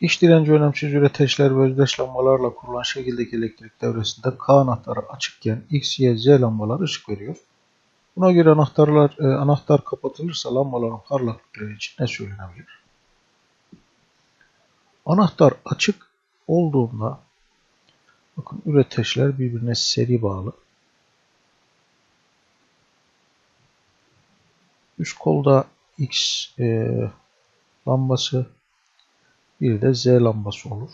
İş direnci önemsiz üreteçler ve özdeş lambalarla kurulan şekildeki elektrik devresinde K anahtarı açıkken X, Y, Z lambaları ışık veriyor. Buna göre anahtarlar e, anahtar kapatılırsa lambaların parlaklıkları için ne söylenebilir? Anahtar açık olduğunda bakın üreteçler birbirine seri bağlı. Üst kolda X e, lambası bir de Z lambası olur.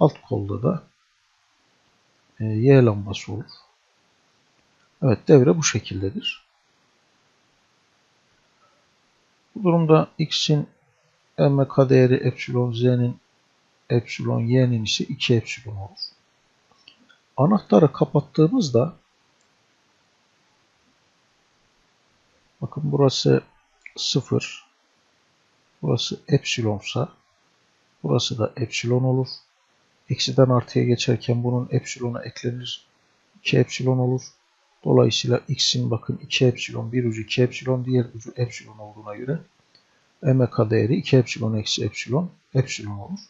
Alt kolda da e, Y lambası olur. Evet devre bu şekildedir. Bu durumda X'in MK değeri epsilon Z'nin epsilon Y'nin ise 2 epsilon olur. Anahtarı kapattığımızda bakın burası 0 burası epsilonsa burası da epsilon olur. Eksiden artıya geçerken bunun epsilona eklenir. 2 epsilon olur. Dolayısıyla x'in bakın 2 epsilon, bir ucu 2 epsilon, diğer ucu epsilon olduğuna göre mk değeri 2 epsilon eksi epsilon, epsilon olur.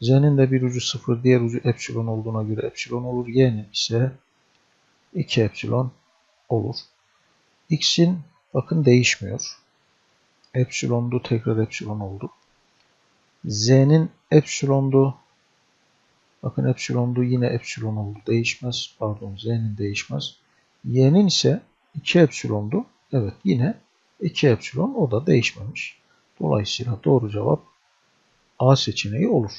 Z'nin de bir ucu 0, diğer ucu epsilon olduğuna göre epsilon olur. Y'nin ise 2 epsilon olur. X'in bakın değişmiyor. Epsilondu tekrar epsilon oldu. Z'nin epsilondu. Bakın epsilondu yine epsilon oldu. Değişmez. Pardon Z'nin değişmez. Y'nin ise 2 epsilondu. Evet yine 2 epsilon o da değişmemiş. Dolayısıyla doğru cevap A seçeneği olur.